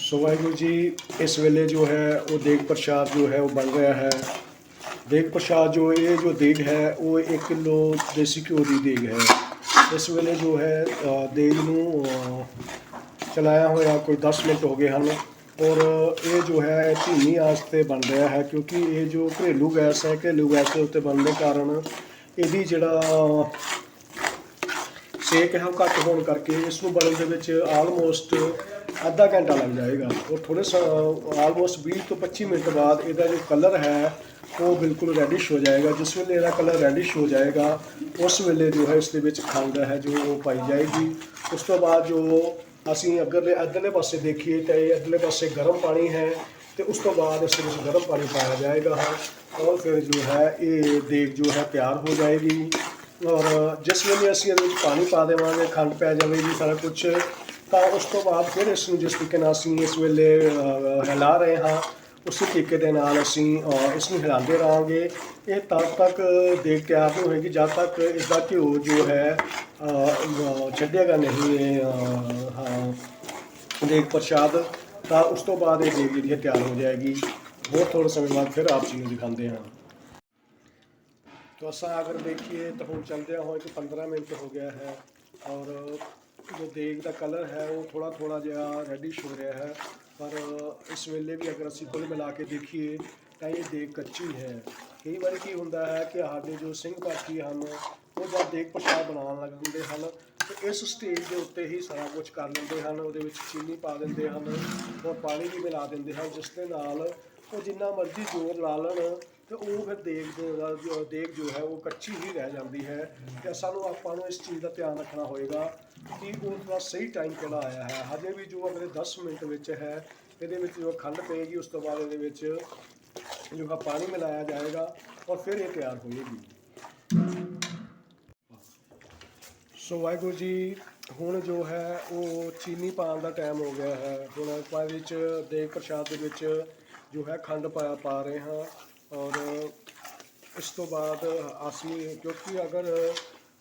ਸੋ ਵਾਹਿਗੁਰੂ ਜੀ ਇਸ ਵੇਲੇ ਜੋ ਹੈ ਉਹ ਦੇਗ ਪ੍ਰਸ਼ਾਦ ਜੋ ਹੈ ਉਹ ਬਣ ਰਿਹਾ ਹੈ। ਦੇਗ ਪ੍ਰਸ਼ਾਦ ਜੋ ਇਹ ਜੋ ਦੇਗ ਹੈ ਉਹ 1 ਕਿਲੋ ਦੇਸੀ ਘਿਓ ਦੀ ਦੇਗ ਹੈ। ਇਸ ਵੇਲੇ ਜੋ ਹੈ ਅ, ਦੇਗ ਨੂੰ ਚਲਾਇਆ ਹੋਇਆ ਕੋਈ 10 ਮਿੰਟ ਹੋ ਗਏ ਹਨ। ਔਰ ਇਹ ਜੋ ਹੈ ਇਹ ਧੀਮੀ ਆਂਚ ਤੇ ਬਣ ਰਿਹਾ ਹੈ ਕਿਉਂਕਿ ਇਹ ਜੋ ਘਰੇਲੂ ਗੈਸ ਹੈ ਘਰੇਲੂ ਗੈਸ ਦੇ ਉੱਤੇ ਬਣਨ ਦੇ ਕਾਰਨ ਇਹਦੀ ਜਿਹੜਾ ਸੇਕ ਹੈ ਉਹ ਘੱਟ ਹੋਣ ਕਰਕੇ ਇਸ ਨੂੰ ਬਣਨ ਦੇ ਵਿੱਚ ਆਲਮੋਸਟ ਅੱਧਾ ਘੰਟਾ ਲੱਗ ਜਾਏਗਾ। ਔਰ ਥੋੜੇ ਆਲਮੋਸਟ 20 ਤੋਂ 25 ਮਿੰਟ ਬਾਅਦ ਇਹਦਾ ਜੋ ਕਲਰ ਹੈ, ਉਹ ਬਿਲਕੁਲ ਰੈਡਿਸ਼ ਹੋ ਜਾਏਗਾ। ਜਿਸ ਵੇਲੇ ਇਹਦਾ ਕਲਰ ਰੈਡਿਸ਼ ਹੋ ਜਾਏਗਾ, ਉਸ ਵੇਲੇ ਜੋ ਹੈ ਇਸ ਦੇ ਵਿੱਚ ਖੰਡ ਹੈ, ਜੋ ਉਹ ਪਾਈ ਜਾਏਗੀ। ਉਸ ਤੋਂ ਬਾਅਦ ਜੋ ਅਸੀਂ ਅਗਰਲੇ ਅਦਲੇ ਪਾਸੇ ਦੇਖੀਏ ਤਾਂ ਇਹ ਅਦਲੇ ਪਾਸੇ ਗਰਮ ਪਾਣੀ ਹੈ ਤੇ ਉਸ ਤੋਂ ਬਾਅਦ ਇਸ ਵਿੱਚ ਗਰਮ ਪਾਣੀ ਪਾਇਆ ਜਾਏਗਾ। ਔਰ ਫਿਰ ਜੋ ਹੈ, ਇਹ ਦੇਗ ਜੋ ਹੈ ਤਿਆਰ ਹੋ ਜਾਏਗੀ। ਔਰ ਜਿਸ ਵੇਲੇ ਅਸੀਂ ਇਹਦੇ ਵਿੱਚ ਪਾਣੀ ਪਾ ਦੇਵਾਂਗੇ, ਖੰਡ ਪੈ ਜਾਵੇਗੀ, ਸਾਰਾ ਕੁਝ ਤਾਂ ਉਸ ਤੋਂ ਬਾਅਦ ਫਿਰ ਇਸ ਨੂੰ ਜਿਸ ਤਰੀਕੇ ਨਾਲ ਅਸੀਂ ਇਸ ਵੇਲੇ ਅ, ਹਿਲਾ ਰਹੇ ਹਾਂ ਉਸੇ ਤਰੀਕੇ ਦੇ ਨਾਲ ਅਸੀਂ ਅ, ਇਸ ਨੂੰ ਹਿਲਾਉਂਦੇ ਰਹਾਂਗੇ ਇਹ ਤਦ ਤੱਕ ਦੇਗ ਤਿਆਰ ਨਹੀਂ ਹੋਏਗੀ ਜਦ ਤੱਕ ਇਸ ਦਾ ਘਿਓ ਜੋ ਹੈ ਅ, ਅ, ਛੱਡੇਗਾ ਨਹੀਂ ਇਹ ਅ, ਹਾਂ ਦੇਗ ਪ੍ਰਸ਼ਾਦ ਤਾਂ ਉਸ ਤੋਂ ਬਾਅਦ ਇਹ ਦੇਗ ਜਿਹੜੀ ਹੈ ਤਿਆਰ ਹੋ ਜਾਏਗੀ ਬਹੁਤ ਥੋੜੇ ਸਮੇਂ ਬਾਅਦ ਫਿਰ ਆਪ ਜੀ ਨੂੰ ਦਿਖਾਉਂਦੇ ਹਾਂ तो असा अगर देखिए तो हम चलते हुए कि 15 मिनट हो गया है और ਜੋ ਦੇਗ ਦਾ ਕਲਰ ਹੈ, ਉਹ ਥੋੜਾ ਥੋੜਾ ਜਿਹਾ ਰੈਡਿਸ਼ ਹੋ ਰਿਹਾ ਹੈ। ਪਰ ਇਸ ਵੇਲੇ ਵੀ ਅਗਰ ਅਸੀਂ ਕੁੱਲ ਮਿਲਾ ਕੇ ਦੇਖੀਏ, ਤਾਂ ਇਹ ਦੇਗ ਕੱਚੀ ਹੈ। ਕਈ ਵਾਰ ਕੀ ਹੁੰਦਾ ਹੈ ਕਿ ਸਾਡੇ ਜੋ ਸਿੰਘ ਪਾਠੀ ਹਨ, ਉਹ ਜਦ ਦੇਗ ਪ੍ਰਸ਼ਾਦ ਬਣਾਉਣ ਲੱਗ ਹੁੰਦੇ ਹਨ, ਤੇ ਇਸ ਸਟੇਜ ਦੇ ਉੱਤੇ ਹੀ ਸਾਰਾ ਕੁਝ ਕਰ ਲੈਂਦੇ ਹਨ। ਉਹਦੇ ਵਿੱਚ ਚੀਨੀ ਪਾ ਦਿੰਦੇ ਹਨ ਔਰ ਪਾਣੀ ਵੀ ਮਿਲਾ ਦਿੰਦੇ ਹਨ, ਜਿਸ ਦੇ ਨਾਲ ਉਹ ਜਿੰਨਾ ਮਰਜ਼ੀ ਜ਼ੋਰ ਲਾ ਲੈਣ ਤੇ ਉਹ ਫਿਰ ਦੇਖ ਦੇ ਦਾ ਜੋ ਹੈ ਉਹ ਕੱਚੀ ਹੀ ਰਹਿ ਜਾਂਦੀ ਹੈ ਤੇ ਸਾਨੂੰ ਆਪਾਂ ਨੂੰ ਇਸ ਚੀਜ਼ ਦਾ ਧਿਆਨ ਰੱਖਣਾ ਹੋਏਗਾ ਕਿ ਉਸ ਦਾ ਸਹੀ ਟਾਈਮ ਕਿਹੜਾ ਆਇਆ ਹੈ। ਹਜੇ ਵੀ ਜੋ ਅਗਲੇ 10 ਮਿੰਟ ਵਿੱਚ ਹੈ, ਇਹਦੇ ਵਿੱਚ ਜੋ ਖੰਡ ਪਏਗੀ, ਉਸ ਤੋਂ ਬਾਅਦ ਇਹਦੇ ਵਿੱਚ ਜੋ ਹੈ ਪਾਣੀ ਮਿਲਾਇਆ ਜਾਏਗਾ ਔਰ ਫਿਰ ਇਹ ਤਿਆਰ ਹੋਏਗੀ। ਸੋ ਵਾਹਿਗੁਰੂ ਜੀ, ਹੁਣ ਜੋ ਹੈ ਉਹ ਚੀਨੀ ਪਾਉਣ ਦਾ ਟਾਈਮ ਹੋ ਗਿਆ ਹੈ। ਹੁਣ ਆਪਾਂ ਇਹਦੇ ਵਿੱਚ ਦੇਗ ਪ੍ਰਸ਼ਾਦ ਦੇ ਵਿੱਚ ਜੋ ਹੈ ਖੰਡ ਪਾ ਪਾ ਰਹੇ ਹਾਂ ਔਰ ਇਸ ਤੋਂ ਬਾਅਦ ਅਸੀਂ, ਕਿਉਂਕਿ ਅਗਰ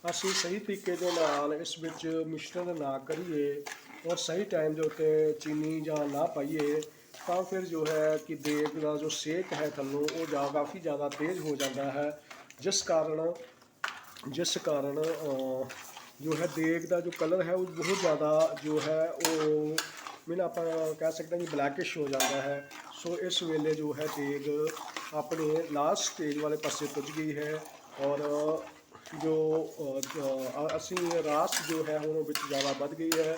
ਅਸੀਂ ਸਹੀ ਤਰੀਕੇ ਦੇ ਨਾਲ ਇਸ ਵਿੱਚ ਮਿਸ਼ਰਣ ਨਾ ਕਰੀਏ ਔਰ ਸਹੀ ਟਾਈਮ ਦੇ ਉੱਤੇ ਚੀਨੀ ਜਾਂ ਨਾ ਪਾਈਏ, ਤਾਂ ਫਿਰ ਜੋ ਹੈ ਕਿ ਦੇਗ ਦਾ ਜੋ ਸੇਕ ਹੈ ਥੱਲੋਂ ਉਹ ਜਾ ਕਾਫੀ ਜ਼ਿਆਦਾ ਤੇਜ਼ ਹੋ ਜਾਂਦਾ ਹੈ। ਜਿਸ ਕਾਰਨ ਜਿਸ ਕਾਰਨ ਜੋ ਹੈ ਦੇਗ ਦਾ ਜੋ ਕਲਰ ਹੈ ਉਹ ਬਹੁਤ ਜ਼ਿਆਦਾ ਜੋ ਹੈ ਉਹ, ਮੈਨੂੰ ਆਪਾਂ ਕਹਿ ਸਕਦੇ ਹਾਂ ਕਿ ਬਲੈਕਿਸ਼ ਹੋ ਜਾਂਦਾ ਹੈ। ਸੋ ਇਸ ਵੇਲੇ ਜੋ ਹੈ ਦੇਗ ਆਪਣੇ ਲਾਸਟ ਸਟੇਜ ਵਾਲੇ ਪਾਸੇ ਪੁੱਜ ਗਈ ਹੈ ਔਰ ਜੋ ਅਸੀਂ ਰਾਸ ਜੋ ਹੈ ਹੁਣ ਉਹ ਵਿੱਚ ਜ਼ਿਆਦਾ ਵੱਧ ਗਈ ਹੈ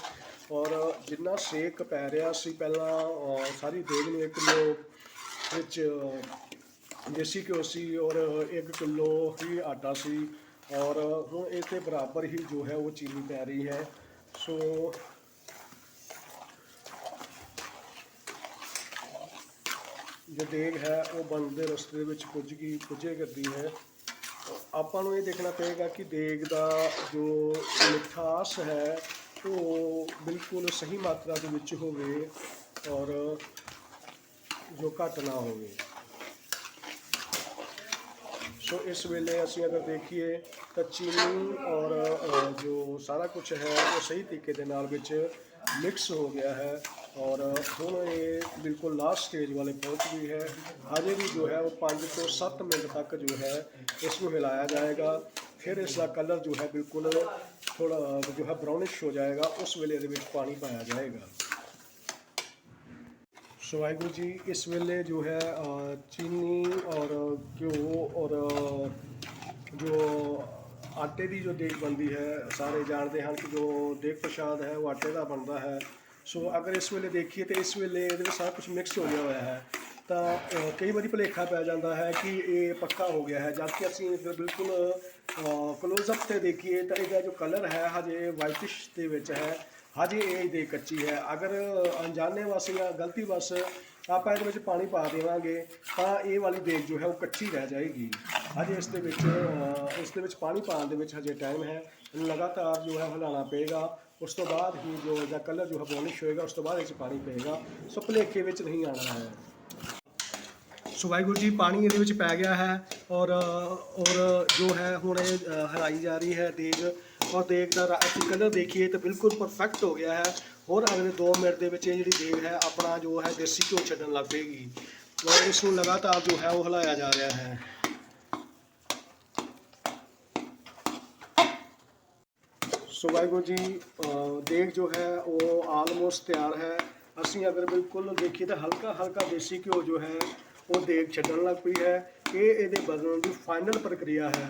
ਔਰ ਜਿੰਨਾ ਸੇਕ ਪੈ ਰਿਹਾ ਸੀ ਪਹਿਲਾਂ ਸਾਰੀ ਦੇਗ ਨੂੰ ਇੱਕ ਕਿਲੋ ਵਿੱਚ ਦੇਸੀ ਘਿਓ ਸੀ ਔਰ 1 ਕਿਲੋ ਹੀ ਆਟਾ ਸੀ ਔਰ ਹੁਣ ਇਸ ਦੇ ਬਰਾਬਰ ਹੀ ਜੋ ਹੈ ਉਹ ਚੀਨੀ ਪੈ ਰਹੀ ਹੈ। ਸੋ ਜੋ ਦੇਗ ਹੈ, ਉਹ ਬਣਦੇ ਰਸਤੇ ਦੇ ਵਿੱਚ ਪੁੱਜ ਗਈ, ਪੁੱਜੇ ਕਰਦੀ ਹੈ। ਆਪਾਂ ਨੂੰ ਇਹ ਦੇਖਣਾ ਪਏਗਾ ਕਿ ਦੇਗ ਦਾ ਜੋ ਮਿਠਾਸ ਹੈ, ਉਹ ਬਿਲਕੁਲ ਸਹੀ ਮਾਤਰਾ ਦੇ ਵਿੱਚ ਹੋਵੇ ਔਰ ਜੋ ਘੱਟ ਨਾ ਹੋਵੇ। ਸੋ ਇਸ ਵੇਲੇ ਅਸੀਂ ਅਗਰ ਦੇਖੀਏ ਤਾਂ ਚੀਨੀ ਔਰ ਜੋ ਸਾਰਾ ਕੁਝ ਹੈ, ਉਹ ਸਹੀ ਤਰੀਕੇ ਦੇ ਨਾਲ ਵਿੱਚ ਮਿਕਸ ਹੋ ਗਿਆ ਹੈ ਔਰ ਹੁਣ ਇਹ ਬਿਲਕੁਲ ਲਾਸਟ ਸਟੇਜ ਵਾਲੇ ਪਹੁੰਚ ਗਈ ਹੈ ਹਜੇ ਵੀ ਜੋ ਹੈ ਉਹ 5 ਤੋਂ 7 ਮਿੰਟ ਤੱਕ ਜੋ ਹੈ ਇਸ ਨੂੰ ਹਿਲਾਇਆ ਜਾਏਗਾ ਫਿਰ ਇਸ ਦਾ ਕਲਰ ਜੋ ਹੈ ਬਿਲਕੁਲ ਥੋੜਾ ਜੋ ਹੈ ਬ੍ਰਾਊਨਿਸ਼ ਹੋ ਜਾਏਗਾ ਉਸ ਵੇਲੇ ਇਹਦੇ ਵਿੱਚ ਪਾਣੀ ਪਾਇਆ ਜਾਏਗਾ ਸੋ ਵਾਹਿਗੁਰੂ ਜੀ ਇਸ ਵੇਲੇ ਜੋ ਹੈ ਅ, ਚੀਨੀ ਔਰ ਘਿਓ ਔਰ ਅ, ਜੋ ਆਟੇ ਦੀ ਜੋ ਦੇਗ ਬਣਦੀ ਹੈ, ਸਾਰੇ ਜਾਣਦੇ ਹਨ ਕਿ ਜੋ ਦੇਗ ਪ੍ਰਸ਼ਾਦ ਹੈ, ਉਹ ਆਟੇ ਦਾ ਬਣਦਾ ਹੈ। ਸੋ ਅਗਰ ਇਸ ਵੇਲੇ ਦੇਖੀਏ ਤੇ ਇਸ ਵੇਲੇ ਇਹਦੇ ਵਿੱਚ ਸਾਰਾ ਕੁਝ ਮਿਕਸ ਹੋ ਗਿਆ ਹੋਇਆ ਹੈ। ਤਾਂ ਕਈ ਵਾਰੀ ਭੁਲੇਖਾ ਪੈ ਜਾਂਦਾ ਹੈ ਕਿ ਇਹ ਪੱਕਾ ਹੋ ਗਿਆ ਹੈ। ਜਦ ਕਿ ਅਸੀਂ ਫਿਰ ਬਿਲਕੁਲ ਕਲੋਜ਼ ਅਪ ਤੇ ਦੇਖੀਏ ਤਾਂ ਇਹਦਾ ਜੋ ਕਲਰ ਹੈ ਹਜੇ ਵਾਈਟਿਸ਼ ਦੇ ਵਿੱਚ ਹੈ। ਹਜੇ ਇਹ ਦੇ ਕੱਚੀ ਹੈ। ਅਗਰ ਅਣਜਾਣੇ ਵਸ ਜਾਂ ਗਲਤੀ ਵਸ ਆਪਾਂ ਇਹਦੇ ਵਿੱਚ ਪਾਣੀ ਪਾ ਦੇਵਾਂਗੇ ਤਾਂ ਇਹ ਵਾਲੀ ਦੇਗ ਜੋ ਹੈ ਉਹ ਕੱਚੀ ਰਹਿ ਜਾਏਗੀ। ਹਜੇ ਇਸ ਦੇ ਵਿੱਚ ਇਸ ਦੇ ਵਿੱਚ ਪਾਣੀ ਪਾਉਣ ਦੇ ਵਿੱਚ ਹਜੇ ਟਾਈਮ ਹੈ। ਲਗਾਤਾਰ ਜੋ ਹੈ ਹਿਲਾਉਣਾ ਪਏਗਾ। ਉਸ ਤੋਂ ਬਾਅਦ ਹੀ ਜੋ ਇਹਦਾ ਕਲਰ ਜੋ ਹੈ ਬੋਲਿਸ਼ ਹੋਏਗਾ ਉਸ ਤੋਂ ਬਾਅਦ ਇਹ 'ਚ ਪਾਣੀ ਪਏਗਾ। ਸੋ ਭੁਲੇਖੇ ਵਿੱਚ ਨਹੀਂ ਆਉਣਾ ਹੈ। ਸੋ ਵਾਹਿਗੁਰੂ ਜੀ ਪਾਣੀ ਇਹਦੇ ਵਿੱਚ ਪੈ ਗਿਆ ਹੈ ਔਰ ਔਰ ਜੋ ਹੈ ਹੁਣ ਇਹ ਅ, ਹਲਾਈ ਜਾ ਰਹੀ ਹੈ ਦੇਗ। ਔਰ ਦੇਗ ਦਾ ਰਾ- ਅਸੀਂ ਕਲਰ ਦੇਖੀਏ ਤਾਂ ਬਿਲਕੁਲ ਪਰਫੈਕਟ ਹੋ ਗਿਆ ਹੈ। ਹੋਰ ਅਗਲੇ 2 ਮਿੰਟ ਦੇ ਵਿੱਚ ਇਹ ਜਿਹੜੀ ਦੇਗ ਹੈ, ਆਪਣਾ ਜੋ ਹੈ ਦੇਸੀ ਘਿਓ ਛੱਡਣ ਲੱਗ ਪਏਗੀ। ਔਰ ਇਸ ਨੂੰ ਲਗਾਤਾਰ ਜੋ ਹੈ ਉਹ ਹਿਲਾਇਆ ਜਾ ਰਿਹਾ ਹੈ। ਸੋ ਵਾਹਿਗੁਰੂ ਜੀ, ਅਹ, ਦੇਗ ਜੋ ਹੈ ਉਹ ਆਲਮੋਸਟ ਤਿਆਰ ਹੈ। ਅਸੀਂ ਅਗਰ ਬਿਲਕੁਲ ਦੇਖੀਏ ਤਾਂ ਹਲਕਾ ਹਲਕਾ ਦੇਸੀ ਘਿਓ ਜੋ ਹੈ ਉਹ ਦੇਗ ਛੱਡਣ ਲੱਗ ਪਈ ਹੈ। ਇਹ ਇਹਦੇ ਬਦਲਣ ਦੀ ਫਾਈਨਲ ਪ੍ਰਕਿਰਿਆ ਹੈ।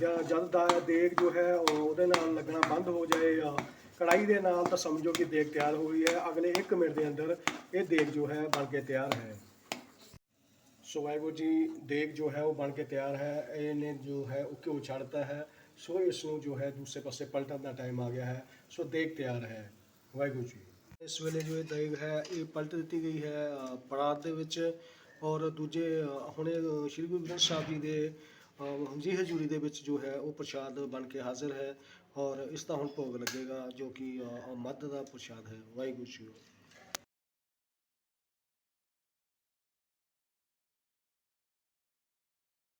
ਜਾਂ ਜਦ ਦਾ ਦੇਗ ਜੋ ਹੈ ਉਹ ਉਹਦੇ ਨਾਲ ਲੱਗਣਾ ਬੰਦ ਹੋ ਜਾਏ ਜਾਂ ਕੜਾਈ ਦੇ ਨਾਲ ਤਾਂ ਸਮਝੋ ਕਿ ਦੇਗ ਤਿਆਰ ਹੋ ਗਈ ਹੈ। ਅਗਲੇ 1 ਮਿੰਟ ਦੇ ਅੰਦਰ ਇਹ ਦੇਗ ਜੋ ਹੈ ਬਣ ਕੇ ਤਿਆਰ ਹੈ। ਸੋ ਵਾਹਿਗੁਰੂ ਜੀ ਦੇਗ ਜੋ ਹੈ ਉਹ ਬਣ ਕੇ ਤਿਆਰ ਹੈ। ਇਹਨੇ ਜੋ ਹੈ ਉਹ ਘਿਓ ਛੱਡਤਾ ਹੈ। ਸੋ ਇਸ ਨੂੰ ਜੋ ਹੈ ਦੂਸਰੇ ਪਾਸੇ ਪਲਟਣ ਦਾ ਟਾਈਮ ਆ ਗਿਆ ਹੈ। ਸੋ ਦੇਗ ਤਿਆਰ ਹੈ। ਵਾਹਿਗੁਰੂ ਜੀ। ਇਸ ਵੇਲੇ ਜੋ ਇਹ ਦੇਗ ਹੈ ਇਹ ਪਲਟ ਦਿੱਤੀ ਗਈ ਹੈ ਅ, ਪਰਾਤ ਦੇ ਵਿੱਚ। ਔਰ ਦੂਜੇ ਹੁਣੇ ਸ਼੍ਰੀ ਗੁਰੂ ਗ੍ਰੰਥ ਸਾਹਿਬ ਜੀ ਦੇ ਅ, ਜੀ ਹਜ਼ੂਰੀ ਦੇ ਵਿੱਚ ਜੋ ਹੈ ਉਹ ਪ੍ਰਸ਼ਾਦ ਬਣ ਕੇ ਹਾਜ਼ਰ ਹੈ ਔਰ ਇਸ ਦਾ ਹੁਣ ਭੋਗ ਲੱਗੇਗਾ ਜੋ ਕਿ ਅ, ਮੱਧ ਦਾ ਪ੍ਰਸ਼ਾਦ ਹੈ। ਵਾਹਿਗੁਰੂ ਜੀ